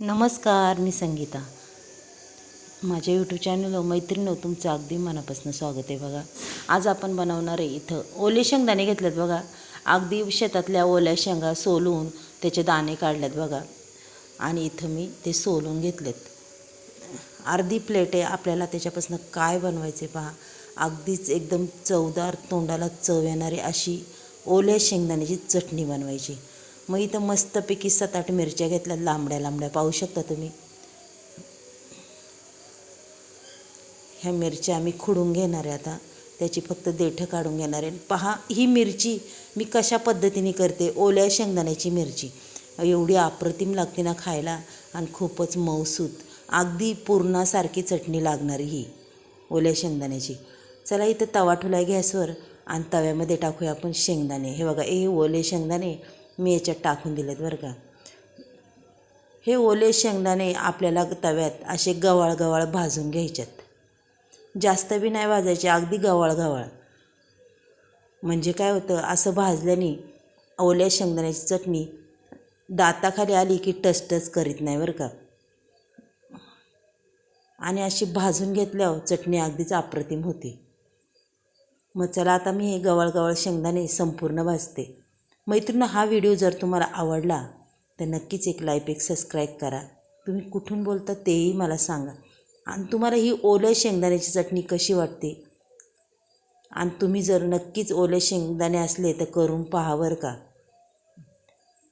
नमस्कार मी संगीता. माझ्या यूट्यूब चॅनलवर मैत्रिणी तुमचं अगदी मनापासून स्वागत आहे बघा. आज आपण बनवणार आहे इथं ओले शेंगदाणे घेतलेत बघा. अगदी शेतातल्या ओल्या शेंगा सोलून त्याचे दाणे काढलेत बघा. आणि इथं मी ते सोलून घेतलेत. अर्धी प्लेट आहे आपल्याला त्याच्यापासून काय बनवायचे पहा. अगदीच एकदम चवदार तोंडाला चव येणारी अशी ओल्या शेंगदाण्याची चटणी बनवायची. मग इथं मस्तपैकी सात आठ मिरच्या घेतल्या लांबड्या लांबड्या. पाहू शकता तुम्ही? ह्या मिरच्या आम्ही खुडून घेणार आहे आता. त्याची फक्त देठं काढून घेणार आहे. पहा ही मिरची मी कशा पद्धतीने करते? ओल्या शेंगदाण्याची मिरची. एवढी अप्रतिम लागते ना खायला आणि खूपच मऊसूत. अगदी पूर्णासारखी चटणी लागणारी ही ओल्या शेंगदाण्याची. चला इथं तवा ठुला गॅसवर आणि तव्यामध्ये टाकूया आपण शेंगदाणे. हे बघा हे ओले शेंगदाणे मी याच्यात टाकून दिलेत बरं का. हे ओले शेंगदाणे आपल्याला तव्यात असे गवाळ गवाळ भाजून घ्यायच्यात. जास्त बी नाही भाजायचे अगदी गवाळ गवाळ म्हणजे काय होतं असं भाजल्याने ओल्या शेंगदाण्याची चटणी दाताखाली आली की टचटच करीत नाही बरं का. आणि अशी भाजून घेतल्यावर चटणी अगदीच अप्रतिम होती. मग चला आता मी हे गवाळ गवाळ शेंगदाणे संपूर्ण भाजते. मैत्रिणी हा व्हिडिओ जर तुम्हाला आवडला तर नक्कीच एक लाईक एक सबस्क्राईब करा. तुम्ही कुठून बोलता तेही मला सांगा. आणि तुम्हाला ही ओल्या शेंगदाण्याची चटणी कशी वाटते? आणि तुम्ही जर नक्कीच ओले शेंगदाणे असले तर करून पहा बरं का.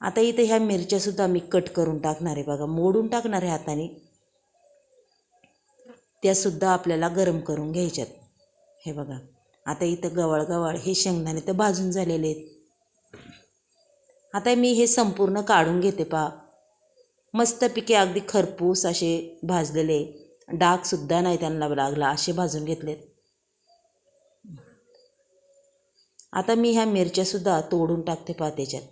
आता इथं ह्या मिरच्यासुद्धा मी कट करून टाकणार आहे बघा. मोडून टाकणार आहे हाताने. त्यासुद्धा आपल्याला गरम करून घ्यायच्यात. हे बघा. आता इथं गवळ गवळ हे शेंगदाणे तर भाजून झालेले आहेत. आता मी हे संपूर्ण काढून घेते पा. मस्तपैकी अगदी खरपूस असे भाजलेले. डागसुद्धा नाही त्यांना लागला असे भाजून घेतलेत. आता मी ह्या मिरच्यासुद्धा तोडून टाकते पा त्याच्यात.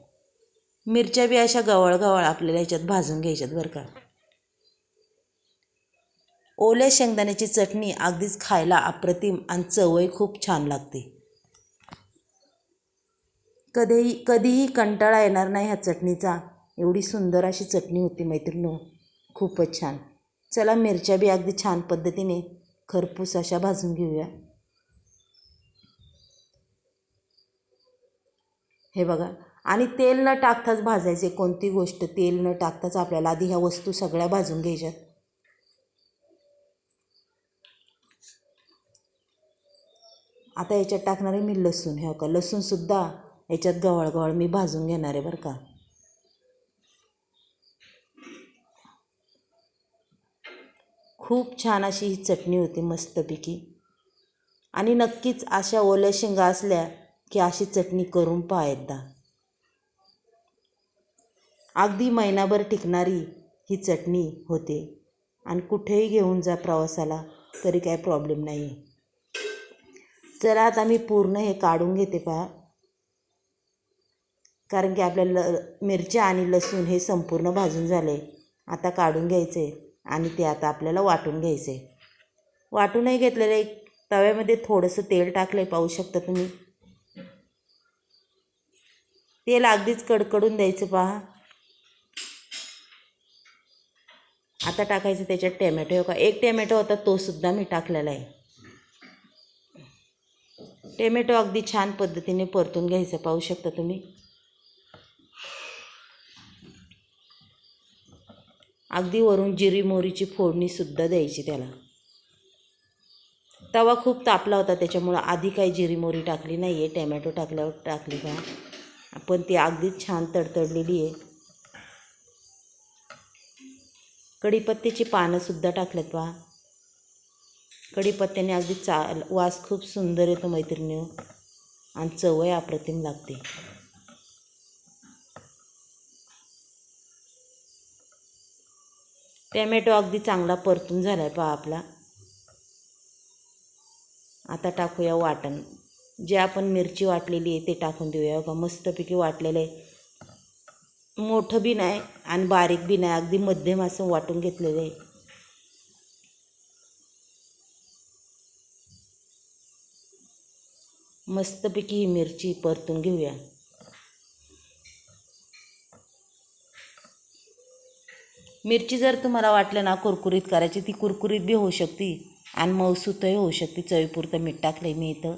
मिरच्या बी अशा गवळ गवळ आपल्याला याच्यात भाजून घ्यायच्यात बरं का. ओल्या शेंगदाण्याची चटणी अगदीच खायला अप्रतिम आणि चवही खूप छान लागते. कधीही कधीही कंटाळा येणार नाही ह्या चटणीचा. एवढी सुंदर अशी चटणी होती मैत्रिणी खूपच छान. चला मिरच्या बी अगदी छान पद्धतीने खरपूस अशा भाजून घेऊया. हे बघा. आणि तेल न टाकताच भाजायचे. कोणती गोष्ट तेल न टाकताच आपल्याला आधी ह्या वस्तू सगळ्या भाजून घ्यायच्यात. आता याच्यात टाकणार आहे मी लसूण. हे का लसूणसुद्धा याच्यात गवळ गवळ मी भाजून घेणार आहे बरं का. खूप छान अशी ही चटणी होती मस्तपैकी. आणि नक्कीच अशा ओल्या शेंगा असल्या की अशी चटणी करून पहा एकदा. अगदी महिनाभर टिकणारी ही चटणी होते. आणि कुठेही घेऊन जा प्रवासाला तरी काय प्रॉब्लेम नाही आहे चला आता मी पूर्ण हे काढून घेते पहा. कारण की आपल्याला मिरच्या आणि लसूण हे संपूर्ण भाजून झाले. आता काढून घ्यायचे आणि ते आता आपल्याला वाटून घ्यायचे. वाटूनही घेतलेलं एक तव्यामध्ये थोडंसं तेल टाकलं आहे पाहू शकता तुम्ही. तेल अगदीच कडकडून द्यायचं पहा. आता टाकायचं त्याच्यात टॅमॅटो हो का? एक टॅमॅटो होता तोसुद्धा मी टाकलेला आहे. टॅमॅटो अगदी छान पद्धतीने परतून घ्यायचं पाहू शकता तुम्ही. अगदी वरून जिरी मोहरीची फोडणीसुद्धा द्यायची त्याला. तवा खूप तापला होता त्याच्यामुळं आधी काही जिरी मोहरी टाकली नाही आहे टॅमॅटो टाकल्यावर टाकली का? पण ती अगदीच छान तडतडलेली आहे. कढीपत्त्याची पानंसुद्धा टाकल्यात पहा कढीपत्त्याने अगदी चा वास खूप सुंदर येतो मैत्रिणी आणि चवही अप्रतिम लागते. टॅमॅटो अगदी चांगला परतून झाला आहे पहा आपला. आता टाकूया वाटण. जे आपण मिरची वाटलेली आहे ते टाकून देऊया का मस्तपैकी वाटलेलं. आहे मोठं बी नाही आणि बारीक बी नाही. अगदी मध्यम असं वाटून घेतलेलं आहे. मस्तपैकी ही मिरची परतून घेऊया. मिरची जर तुम्हाला वाटलं ना कुरकुरीत करायची ती कुरकुरीत बी होऊ शकते आणि मऊसूतही होऊ शकते. चवीपुरतं मीठ टाकलं आहे मी इथं.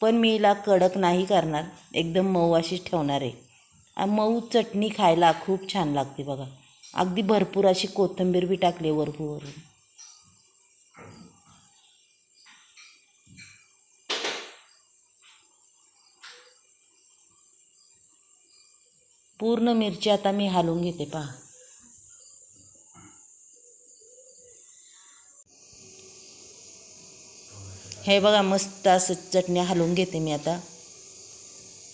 पण मी हिला कडक नाही करणार एकदम मऊ अशीच ठेवणार आहे. आणि मऊ चटणी खायला खूप छान लागते बघा. अगदी भरपूर अशी कोथिंबीर बी टाकली वरपूरवरून पूर्ण मिरची आता मी हालून घेते पहा. हे बघा मस्त असं चटणी हलवून घेते मी आता.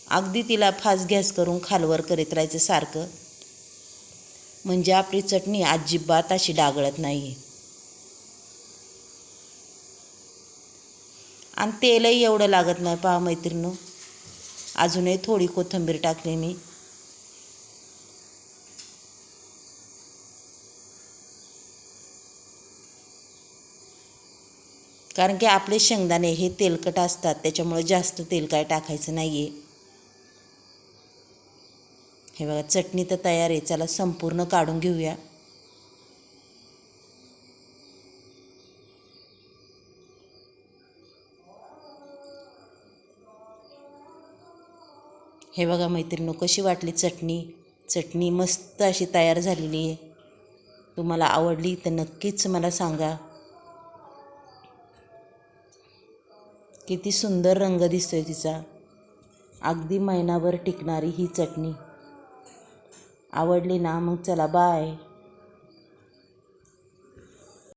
अगदी तिला फास्ट गॅस करून खालवर करीत राहायचं सारखं. म्हणजे आपली चटणी अजिबात अशी डागळत नाही आणि तेलही एवढं लागत नाही पहा मैत्रिणी अजूनही थोडी कोथिंबीर टाकली मी. कारण की आपले शेंगदाणे हे तेलकट असतात त्याच्यामुळे जास्त तेल काय टाकायचं नाही आहे हे बघा चटणी तर तयार आहे चला संपूर्ण काढून घेऊया. हे बघा मैत्रिणी कशी वाटली चटणी? चटणी मस्त अशी तयार झालेली आहे. तुम्हाला आवडली तर नक्कीच मला सांगा. किती सुंदर रंग दिसतोय तिचा. अगदी महिनाभर टिकणारी ही चटणी. आवडली ना मग चला बाय